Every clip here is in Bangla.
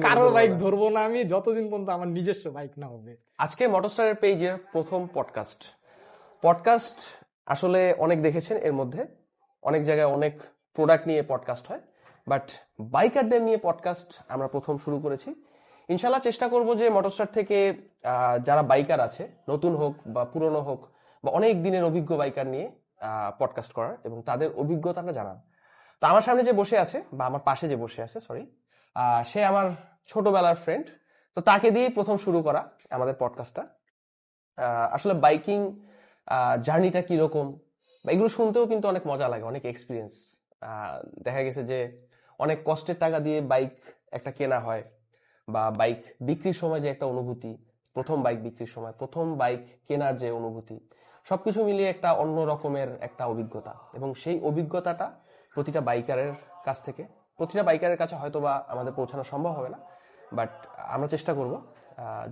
কারও বাইক ধরবো না আমি যতদিন পর্যন্ত আমার নিজস্ব বাইক না হবে। আজকে মোটরস্টারের পেজের প্রথম পডকাস্ট পডকাস্ট আসলে অনেক দেখেছেন এর মধ্যে অনেক জায়গায় অনেক প্রোডাক্ট নিয়ে পডকাস্ট হয় বাট বাইকারদের নিয়ে পডকাস্ট আমরা প্রথম শুরু করেছি। ইনশাল্লাহ চেষ্টা করব যে মোটরস্টার থেকে যারা বাইকার আছে নতুন হোক বা পুরনো হোক বা অনেক দিনের অভিজ্ঞ বাইকার নিয়ে পডকাস্ট করার এবং তাদের অভিজ্ঞতাটা জানার। তো আমার সামনে যে বসে আছে বা আমার পাশে যে বসে আছে সরি সে আমার ছোটবেলার ফ্রেন্ড তো তাকে দিয়েই প্রথম শুরু করা আমাদের পডকাস্টটা আসলে বাইকিং জার্নিটা কীরকম? বা এগুলো শুনতেও কিন্তু অনেক মজা লাগে, অনেক এক্সপিরিয়েন্স দেখা গেছে যে অনেক কষ্টের টাকা দিয়ে বাইক একটা কেনা হয় বা বাইক বিক্রির সময় যে একটা অনুভূতি, প্রথম বাইক বিক্রির সময়, প্রথম বাইক কেনার যে অনুভূতি সব কিছু মিলিয়ে একটা অন্য রকমের একটা অভিজ্ঞতা। এবং সেই অভিজ্ঞতাটা প্রতিটা বাইকারের কাছ থেকে প্রতিটা বাইকারের কাছে হয়তো বা আমাদের পৌঁছানো সম্ভব হবে না বাট আমরা চেষ্টা করব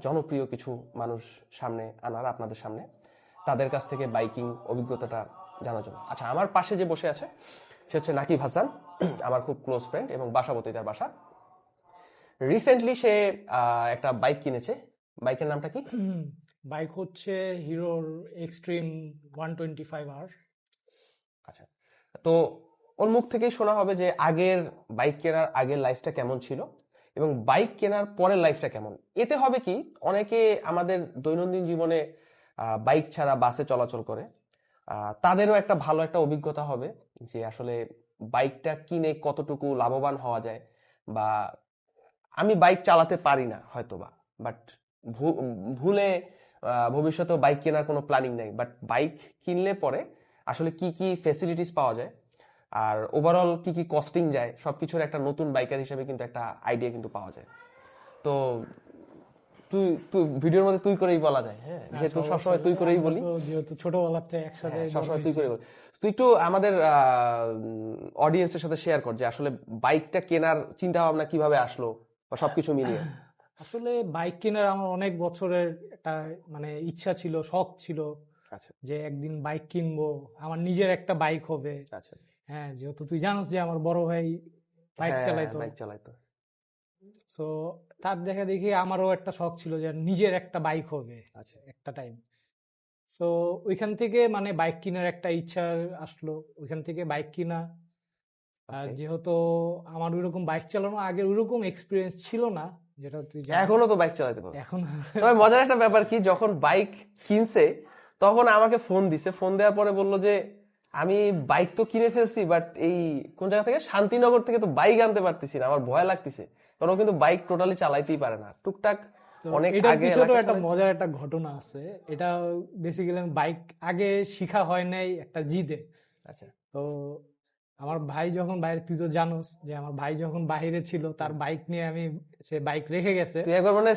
জনপ্রিয় কিছু মানুষ সামনে আনার আপনাদের সামনে তাদের কাছ থেকে বাইকিং অভিজ্ঞতাটা জানার জন্য। আচ্ছা আমার পাশে যে বসে আছে সে হচ্ছে নাকিব হাসান আমার খুব ক্লোজ ফ্রেন্ড এবং বাসাবতী তার বাসা। রিসেন্টলি সে একটা বাইক কিনেছে বাইকের নামটা কি? বাইক হচ্ছে হিরোর Xtreme one twenty five R. আচ্ছা তো ওর মুখ থেকেই শোনা হবে যে আগের বাইক কেনার আগের লাইফটা কেমন ছিল এবং বাইক কেনার পরের লাইফটা কেমন। এতে হবে কি অনেকে আমাদের দৈনন্দিন জীবনে বাইক ছাড়া বাসে চলাচল করে। তাদেরও একটা ভালো একটা অভিজ্ঞতা হবে যে আসলে বাইকটা কিনে কতটুকু লাভবান হওয়া যায় বা আমি বাইক চালাতে পারি না হয়তো বা বাট ভুলে আহ, ভবিষ্যতেও বাইক কেনার কোনো প্ল্যানিং নেই। বাট বাইক কিনলে পরে আসলে কি কি ফেসিলিটিস পাওয়া যায় আর ওভারঅল কি কি কস্টিং যায় সবকিছুর একটা নতুন বাইকার হিসেবে কিন্তু একটা আইডিয়া কিন্তু পাওয়া যায়। তো তুই তুই ভিডিওর মধ্যে তুই করেই বলা যায় হ্যাঁ? যেহেতু সবসময় তুই করেই বলি। যেহেতু ছোটবেলার থেকে একসাথে হ্যাঁ, সবসময় তুই। করে বল। তুই একটু আমাদের অডিয়েন্সের সাথে শেয়ার কর যে আসলে বাইকটা কেনার চিন্তা ভাবনা কীভাবে আসলো বা সবকিছু মিলিয়ে। আসলে বাইক কেনার আমার অনেক বছরের একটা মানে ইচ্ছা ছিল শখ ছিল আচ্ছা। যে একদিন বাইক কিনবো আমার নিজের একটা বাইক হবে। আচ্ছা। হ্যাঁ যেহেতু তুই জানোস যে আমার বড় ভাই বাইক হ্যাঁ, চালাইতো। বাইক চালাইতো। সো তার দেখা দেখি আমারও একটা শখ ছিল যে নিজের একটা বাইক হবে আচ্ছা। একটা টাইম সো ওইখান থেকে মানে বাইক কেনার একটা ইচ্ছা আসলো। ওইখান থেকে বাইক কিনা। আর যেহেতু আমার ওইরকম বাইক চালানো আগে ওইরকম এক্সপিরিয়েন্স ছিল না যেটা তুই। এখনও তো বাইক চালাতে পারো এখন তবে মজার একটা ব্যাপার কি যখন বাইক কিনছে তখন আমাকে ফোন দিছে। ফোন দেওয়ার পরে বলল যে আমি বাইক তো কিনে ফেলছি বাট এই কোন জায়গা থেকে? শান্তিনগর থেকে তো বাইক আনতে পারতেছি না আমার ভয় লাগতেছে। কারণ ও কিন্তু বাইক টোটালি চালাইতেই পারে না। টুকটাক অনেক আগে একটা মজার একটা ঘটনা আছে। এটা বেসিক্যালি বাইক আগে শিখা হয় নাই একটা জিদে। আচ্ছা। তো আমার ভাই যখন বাইরে তুই তো জানোস যে আমার ভাই যখন বাইরে ছিল তার বাইক নিয়ে আমি সে বাইক রেখে গেছে। তুই একবার মানে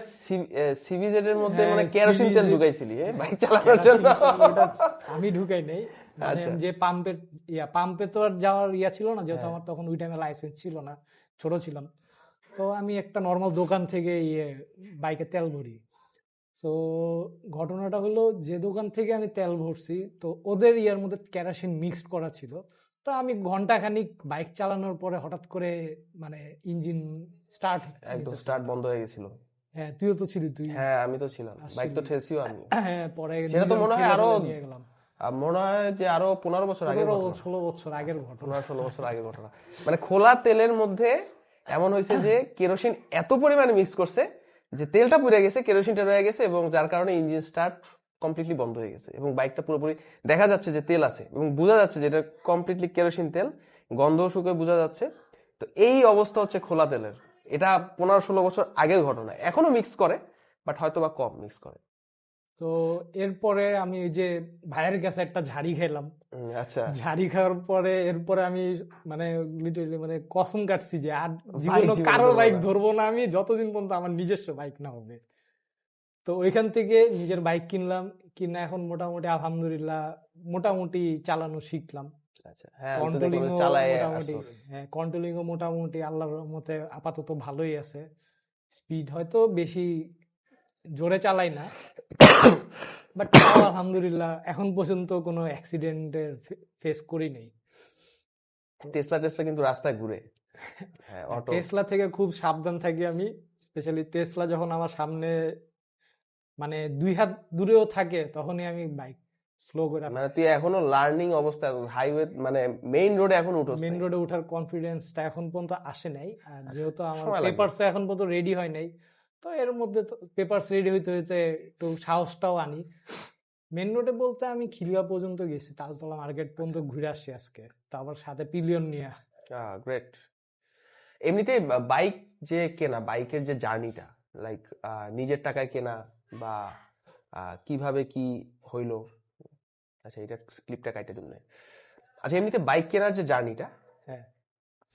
এর মধ্যে হ্যাঁ, মানে কেরোসিন তেল ঢুকাইছিলি বাইক চালানোর জন্য। আমি ঢুকাই নাই। মানে। যে পাম্পের ইয়া পাম্পে তো আর যাওয়ার ইয়া ছিল না যেহেতু হ্যাঁ। আমার তখন ওই টাইমে লাইসেন্স ছিল না ছোট ছিলাম। তো আমি একটা নর্মাল দোকান থেকে ইয়ে বাইকে তেল ভরি। তো ঘটনাটা হলো যে দোকান থেকে আমি তেল ভরছি তো ওদের ইয়ার মধ্যে কেরাসিন মিক্সড করা ছিল। তো আমি ঘন্টাখানিক বাইক চালানোর পরে হঠাৎ করে মানে ইঞ্জিন স্টার্ট একদম স্টার্ট বন্ধ হয়ে গেছিল। হ্যাঁ তুইও তো ছিলি তুই হ্যাঁ আমি তো ছিলাম। বাইক তো। ঠেলছিও আমি। হ্যাঁ পরে সেটা তো মনে হয় আরো- মনে হয় যে আরও পনেরো বছর আগে ষোলো বছর আগের ঘটনা। ষোলো বছর আগে ঘটনা। মানে খোলা তেলের মধ্যে এমন হয়েছে যে কেরোসিন এত পরিমাণে মিক্স করছে যে তেলটা পুড়ে গেছে কেরোসিনটা রয়ে গেছে এবং যার কারণে ইঞ্জিন স্টার্ট কমপ্লিটলি বন্ধ হয়ে গেছে এবং বাইকটা পুরোপুরি দেখা যাচ্ছে যে তেল আছে এবং বোঝা যাচ্ছে যে এটা কমপ্লিটলি কেরোসিন তেল গন্ধ শুকে বোঝা যাচ্ছে। তো এই অবস্থা হচ্ছে খোলা তেলের। এটা পনেরো ষোলো বছর আগের ঘটনা। এখনও মিক্স করে বাট হয়তো বা কম মিক্স করে। তো এরপরে আমি ওই যে ভাইয়ের কাছে একটা ঝাড়ি খেলাম। আচ্ছা। ঝাড়ি খাওয়ার পরে এরপরে আমি মানে লিটারালি মানে কসম কাটছি যে আর জীবনে কারও বাইক ধরবো না। আমি যতদিন পর্যন্ত আমার নিজস্ব বাইক না হবে। তো ওইখান থেকে নিজের বাইক কিনলাম কিনা এখন মোটামুটি আলহামদুলিল্লাহ মোটামুটি চালানো শিখলাম। আচ্ছা হ্যাঁ কন্ট্রোলিং আসছোস। হ্যাঁ কন্ট্রোলিং ও মোটামুটি আল্লাহর মতে আপাতত ভালোই আছে। স্পিড হয়তো বেশি জোরে চালাই না। বাট আলহামদুলিল্লাহ এখন পর্যন্ত কোনো অ্যাক্সিডেন্টের ফেস করি নাই। টেসলা টেসলা কিন্তু রাস্তায় ঘুরে। হ্যাঁ টেসলা থেকে খুব সাবধান থাকি আমি স্পেশালি টেসলা যখন আমার সামনে মানে দুই হাত দূরেও থাকে তখনই আমি বাইক স্লো করে মানে তুই এখনও লার্নিং অবস্থা হাইওয়ে মানে মেইন রোডে এখন উঠোস মেইন। রোডে ওঠার কনফিডেন্সটা এখন পর্যন্ত আসে নাই। আর যেহেতু আমার। পেপারস এখন পর্যন্ত রেডি হয় নাই তো এর মধ্যে পেপারস রেডি হইতে হইতে একটু সাহসটাও আনি। মেন রোডে বলতে আমি খিলিয়া পর্যন্ত গেছি তালতলা মার্কেট পর্যন্ত ঘুরে আসছি আজকে। তারপর সাথে পিলিয়ন নিয়ে। গ্রেট এমনিতে বাইক যে কেনা বাইকের যে জার্নিটা লাইক নিজের টাকায় কেনা বা কীভাবে কি হইল? আচ্ছা এটা ক্লিপটা কাইটে দিন আচ্ছা এমনিতে বাইক কেনার যে জার্নিটা হ্যাঁ।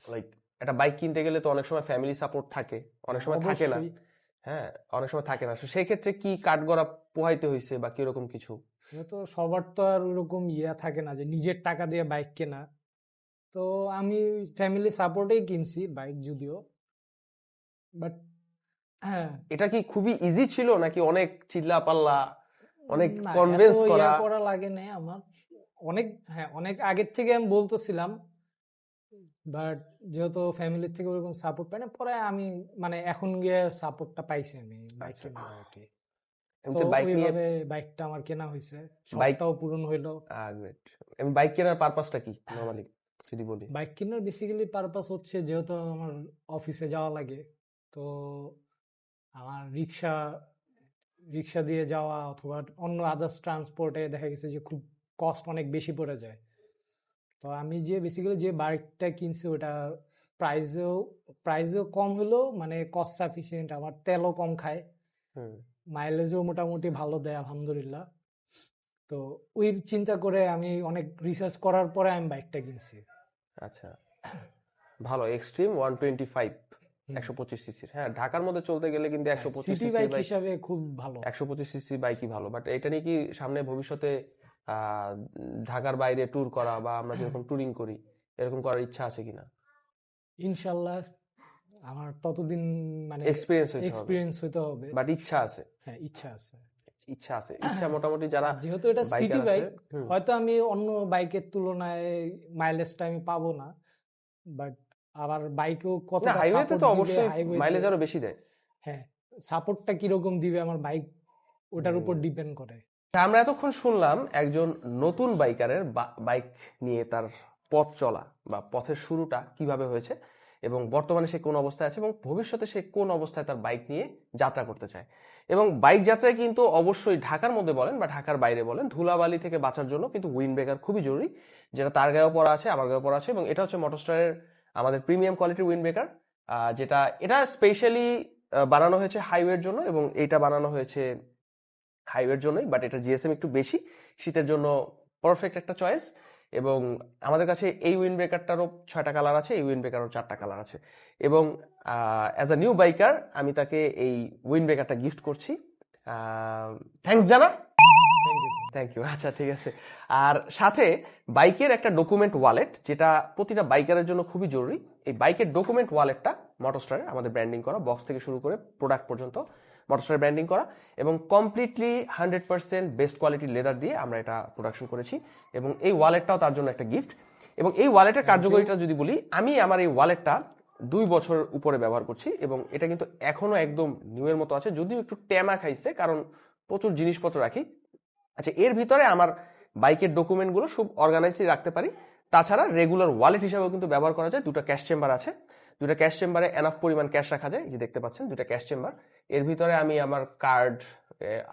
লাইক একটা বাইক কিনতে গেলে তো অনেক সময় ফ্যামিলি সাপোর্ট থাকে অনেক সময় থাকে না। হ্যাঁ অনেক সময় থাকে না। সেই ক্ষেত্রে কি কাঠগড়া পোহাইতে হয়েছে বা কীরকম কিছু? তো সবার তো আর ওরকম ইয়া থাকে না যে নিজের টাকা দিয়ে বাইক কেনা। তো আমি ফ্যামিলি সাপোর্টেই কিনছি বাইক যদিও। বাট হ্যাঁ। এটা কি খুবই ইজি ছিল নাকি অনেক চিল্লা পাল্লা অনেক কনভিন্স করা? করা লাগে নাই আমার। অনেক হ্যাঁ অনেক আগের থেকে আমি বলতেছিলাম বাট যেহেতু ফ্যামিলির থেকে ওরকম সাপোর্ট পাই না পরে আমি মানে এখন গিয়ে সাপোর্টটা পাইছি আমি বাইক। কেনার আর কি ওইভাবে বাইকটা আমার কেনা হয়েছে বাইক- পূরণ হইল। বাইক কেনার পারপাসটা কি নরমালি যদি বলি? বাইক কেনার বেসিক্যালি পারপাস হচ্ছে যেহেতু আমার অফিসে যাওয়া লাগে তো আমার রিক্সা রিক্সা দিয়ে যাওয়া অথবা অন্য আদার্স ট্রান্সপোর্টে দেখা গেছে যে খুব কস্ট অনেক বেশি পড়ে যায়। তো আমি যে বেসিক্যালি যে বাইকটা কিনছি ওটা প্রাইসেও প্রাইসেও কম হলেও মানে কস্ট সাফিসিয়েন্ট আমার তেলও কম খায়। মাইলেজও মোটামুটি ভালো দেয় আলহামদুলিল্লাহ। তো ওই চিন্তা করে আমি অনেক রিসার্চ করার পরে আমি বাইকটা কিনছি। আচ্ছা। ভালো এক্সট্রিম ওয়ান টোয়েন্টি ফাইভ একশো পঁচিশ সিসির হ্যাঁ ঢাকার মধ্যে চলতে গেলে কিন্তু একশো পঁচিশ সিসির বাইক হিসাবে খুব ভালো। একশো পঁচিশ সিসি বাইকই ভালো। বাট এটা নিয়ে কি সামনে ভবিষ্যতে ঢাকার বাইরে ট্যুর করা বা আমরা যেরকম ট্যুরিং করি এরকম করার ইচ্ছা আছে কিনা? ইনশাল্লাহ আমার ততদিন মানে এক্সপিরিয়েন্স হইতে এক্সপিরিয়েন্স হইতে হবে। বাট ইচ্ছা আছে। হ্যাঁ ইচ্ছা আছে। ইচ্ছা আছে। ইচ্ছা মোটামুটি যারা যেহেতু এটা সিটি বাইক হয়তো আমি অন্য বাইকের তুলনায় মাইলেজটা আমি পাবো না বাট আবার বাইকেও কত হাইওয়েতে তো অবশ্যই মাইলেজ আরও বেশি দেয়। হ্যাঁ সাপোর্টটা কীরকম দিবে আমার বাইক ওটার উপর ডিপেন্ড করে। আমরা এতক্ষণ শুনলাম একজন নতুন বাইকারের বাইক নিয়ে তার পথ চলা বা পথের শুরুটা কীভাবে হয়েছে এবং বর্তমানে সে কোন অবস্থায় আছে এবং ভবিষ্যতে সে কোন অবস্থায় তার বাইক নিয়ে যাত্রা করতে চায়। এবং বাইক যাত্রায় কিন্তু অবশ্যই ঢাকার মধ্যে বলেন বা ঢাকার বাইরে বলেন, ধুলাবালি থেকে বাঁচার জন্য কিন্তু উইন্ড ব্রেকার খুবই জরুরি, যেটা তার গায়েও পড়া আছে, আমার গায়েও পড়া আছে এবং এটা হচ্ছে মোটরস্টারের আমাদের প্রিমিয়াম কোয়ালিটির উইন্ড ব্রেকার যেটা, এটা স্পেশালি বানানো হয়েছে হাইওয়ের জন্য এবং এটা বানানো হয়েছে হাইওয়ের জন্যই বাট এটা জিএসএম একটু বেশি। শীতের জন্য পারফেক্ট একটা চয়েস এবং আমাদের কাছে এই উইন্ড ব্রেকারটারও ছয়টা কালার আছে এই উইন্ড ব্রেকারও চারটা কালার আছে। এবং অ্যাজ আ নিউ বাইকার আমি তাকে এই উইন্ড ব্রেকারটা গিফট করছি। থ্যাঙ্কস জানা? থ্যাংক ইউ আচ্ছা ঠিক আছে। আর সাথে বাইকের একটা ডকুমেন্ট ওয়ালেট যেটা প্রতিটা বাইকারের জন্য খুবই জরুরি। এই বাইকের ডকুমেন্ট ওয়ালেটটা মোটরস্টারে আমাদের ব্র্যান্ডিং করা বক্স থেকে শুরু করে প্রোডাক্ট পর্যন্ত মোটরস্টার ব্র্যান্ডিং করা এবং কমপ্লিটলি হান্ড্রেড পার্সেন্ট বেস্ট কোয়ালিটির লেদার দিয়ে আমরা এটা প্রোডাকশন করেছি এবং এই ওয়ালেটটাও তার জন্য একটা গিফট এবং এই ওয়ালেটের কার্যকারিতা যদি বলি আমি আমার এই ওয়ালেটটা দুই বছর উপরে ব্যবহার করছি এবং এটা কিন্তু এখনও একদম নিউয়ের মতো আছে যদিও একটু ট্যামা খাইছে কারণ প্রচুর জিনিসপত্র রাখি। আচ্ছা এর ভিতরে আমার বাইকের ডকুমেন্টগুলো সব অর্গানাইজলি রাখতে পারি। তাছাড়া রেগুলার ওয়ালেট হিসাবেও কিন্তু ব্যবহার করা যায় দুটো ক্যাশ চেম্বার আছে। দুটো ক্যাশ চেম্বারে এনাফ পরিমাণ ক্যাশ রাখা যায়। যে দেখতে পাচ্ছেন দুটা ক্যাশ চেম্বার এর ভিতরে আমি আমার কার্ড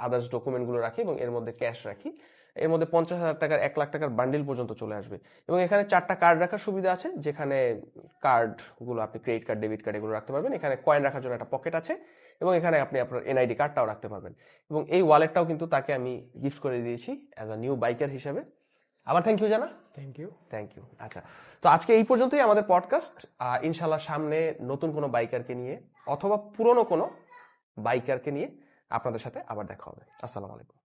আদার্স ডকুমেন্টগুলো রাখি এবং এর মধ্যে ক্যাশ রাখি। এর মধ্যে পঞ্চাশ হাজার টাকার, এক লাখ টাকার বান্ডিল পর্যন্ত চলে আসবে। এবং এখানে চারটা কার্ড রাখার সুবিধা আছে, যেখানে কার্ডগুলো আপনি ক্রেডিট কার্ড ডেবিট কার্ড এগুলো রাখতে পারবেন। এখানে কয়েন রাখার জন্য একটা পকেট আছে এবং এখানে আপনি আপনার এনআইডি কার্ডটাও রাখতে পারবেন। এবং এই ওয়ালেটটাও কিন্তু তাকে আমি গিফট করে দিয়েছি অ্যাজ আ নিউ বাইকার হিসেবে। আবার থ্যাংক ইউ জানা? থ্যাংক ইউ থ্যাংক ইউ আচ্ছা তো আজকে এই পর্যন্তই আমাদের পডকাস্ট ইনশাল্লাহ সামনে নতুন কোনো বাইকারকে নিয়ে অথবা পুরনো কোনো বাইকারকে নিয়ে আপনাদের সাথে আবার দেখা হবে। আসসালামু আলাইকুম।